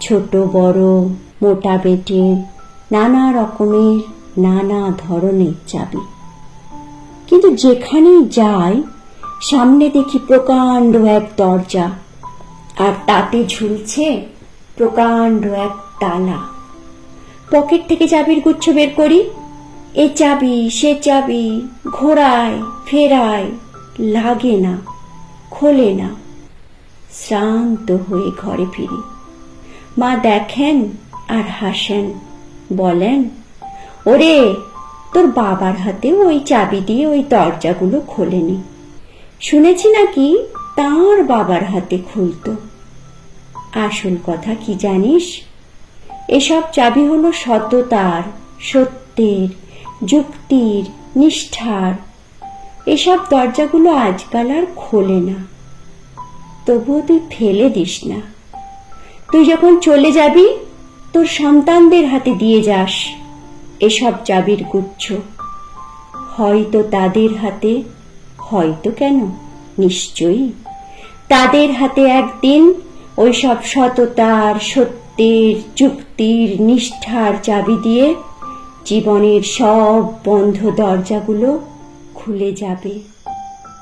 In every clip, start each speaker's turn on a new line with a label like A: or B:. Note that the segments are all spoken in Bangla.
A: ছোট, বড়, মোটা বেটে নানা রকমের, নানা ধরনের চাবি। কিন্তু যেখানেই যাই, সামনে দেখি প্রকাণ্ড এক দরজা, আর তাতে ঝুলছে প্রকাণ্ড এক তালা। পকেট থেকে চাবির গুচ্ছ বের করি, এ চাবি, সে চাবি ঘোরায় ফেরায়, লাগে না, খোলে না, শ্রান্ত হয়ে ঘরে ফিরি। মা দেখেন আর হাসেন। বলেন, ওরে, তোর বাবার হাতে ওই চাবি দিয়ে ওই দরজাগুলো খোলেনি। শুনেছি নাকি তাঁর বাবার হাতে খুলতো। আসল কথা কি জানিস? এসব চাবি হলো সততার, সত্যের, যুক্তির, নিষ্ঠার। এসব দরজাগুলো আজকাল আর খোলে না। তবুও তুই ফেলে দিস না। তুই যখন চলে যাবি, তোর সন্তানদের হাতে দিয়ে যাস এসব চাবির গুচ্ছ। হয়তো তাদের হাতে, হয়তো কেন? নিশ্চয়ই। তাদের হাতে একদিন ওই সব সততার সত্যের, যুক্তির নিষ্ঠার চাবি দিয়ে জীবনের সব বন্ধ দরজাগুলো খুলে যাবে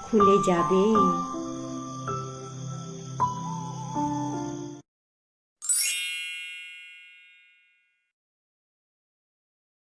A: খুলে যাবে।